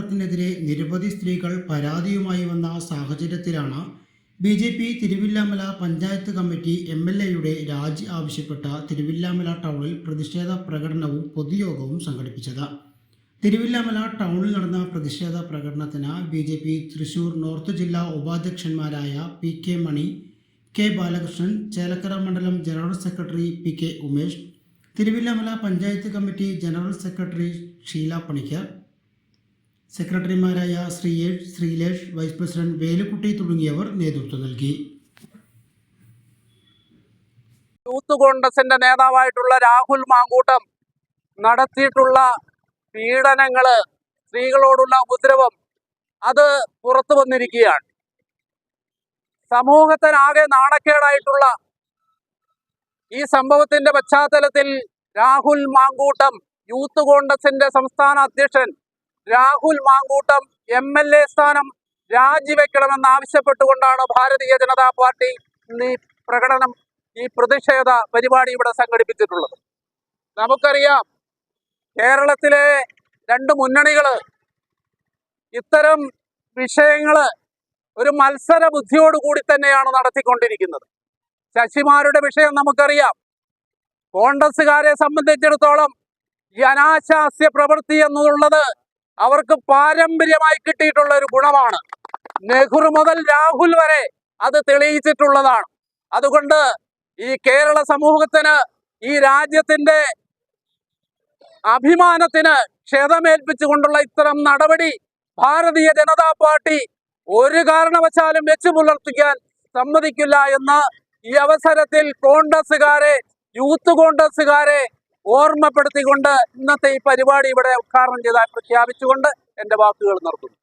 മാങ്കൂട്ടത്തിനെതിരെ നിരവധി സ്ത്രീകൾ പരാതിയുമായി വന്ന സാഹചര്യത്തിലാണ് B J P Thiruvilwamala panchayat committee M L എയുടെ രാജി ആവശ്യപ്പെട്ട തിരുവില്ലാമല ടൗണിൽ പ്രതിഷേധ പ്രകടനവും പൊതുയോഗവും സംഘടിപ്പിച്ചത്. തിരുവില്ലാമല ടൗണിൽ നടന്ന പ്രതിഷേധ പ്രകടനത്തിന് B J P Thrissur north ജില്ലാ ഉപാധ്യക്ഷന്മാരായ P K Mani K Balakrishnan Chelakkara മണ്ഡലം general secretary P K Umesh Thiruvilwamala panchayat committee general secretary Sheela Panicker സെക്രട്ടറിമാരായ ശ്രീയേഷ് ശ്രീലേഷ് വൈസ് പ്രസിഡന്റ് വേലുക്കുട്ടി തുടങ്ങിയവർ നേതൃത്വം നൽകി. യൂത്ത് കോൺഗ്രസിന്റെ നേതാവായിട്ടുള്ള രാഹുൽ മാങ്കൂട്ടം നടത്തിയിട്ടുള്ള പീഡനങ്ങൾ സ്ത്രീകളോടുള്ള ഉപദ്രവം അത് പുറത്തു വന്നിരിക്കുകയാണ്. സമൂഹത്തിനാകെ നാണക്കേടായിട്ടുള്ള ഈ സംഭവത്തിന്റെ പശ്ചാത്തലത്തിൽ രാഹുൽ മാങ്കൂട്ടം യൂത്ത് കോൺഗ്രസിന്റെ സംസ്ഥാന അധ്യക്ഷൻ Rahul Mamkoottam M L A സ്ഥാനം രാജിവെക്കണമെന്ന് ആവശ്യപ്പെട്ടുകൊണ്ടാണ് ഭാരതീയ ജനതാ പാർട്ടി ഈ പ്രകടനം ഈ പ്രതിഷേധ പരിപാടി ഇവിടെ സംഘടിപ്പിച്ചിട്ടുള്ളത്. നമുക്കറിയാം കേരളത്തിലെ രണ്ട് മുന്നണികൾ ഇത്തരം വിഷയങ്ങൾ ഒരു മത്സര ബുദ്ധിയോടുകൂടി തന്നെയാണ് നടത്തിക്കൊണ്ടിരിക്കുന്നത്. ശശിമാരുടെ വിഷയം നമുക്കറിയാം. കോൺഗ്രസ്സുകാരെ സംബന്ധിച്ചിടത്തോളം ഈ അനാശാസ്യ പ്രവൃത്തി എന്നുള്ളത് അവർക്ക് പാരമ്പര്യമായി കിട്ടിയിട്ടുള്ള ഒരു ഗുണമാണ്. നെഹ്റു മുതൽ രാഹുൽ വരെ അത് തെളിയിച്ചിട്ടുള്ളതാണ്. അതുകൊണ്ട് ഈ കേരള സമൂഹത്തിന് ഈ രാജ്യത്തിന്റെ അഭിമാനത്തിന് ക്ഷതമേൽപ്പിച്ചുകൊണ്ടുള്ള ഇത്തരം നടപടി ഭാരതീയ ജനതാ പാർട്ടി ഒരു കാരണവശാലും വെച്ചു പുലർത്തിക്കാൻ സമ്മതിക്കില്ല എന്ന് ഈ അവസരത്തിൽ കോൺഗ്രസുകാരെ യൂത്ത് കോൺഗ്രസുകാരെ ഓർമ്മപ്പെടുത്തിക്കൊണ്ട് ഇന്നത്തെ ഈ പരിപാടി ഇവിടെ ഉദ്ഘാടനം ചെയ്താൽ പ്രഖ്യാപിച്ചുകൊണ്ട് എന്റെ വാക്കുകൾ നിർത്തുന്നു.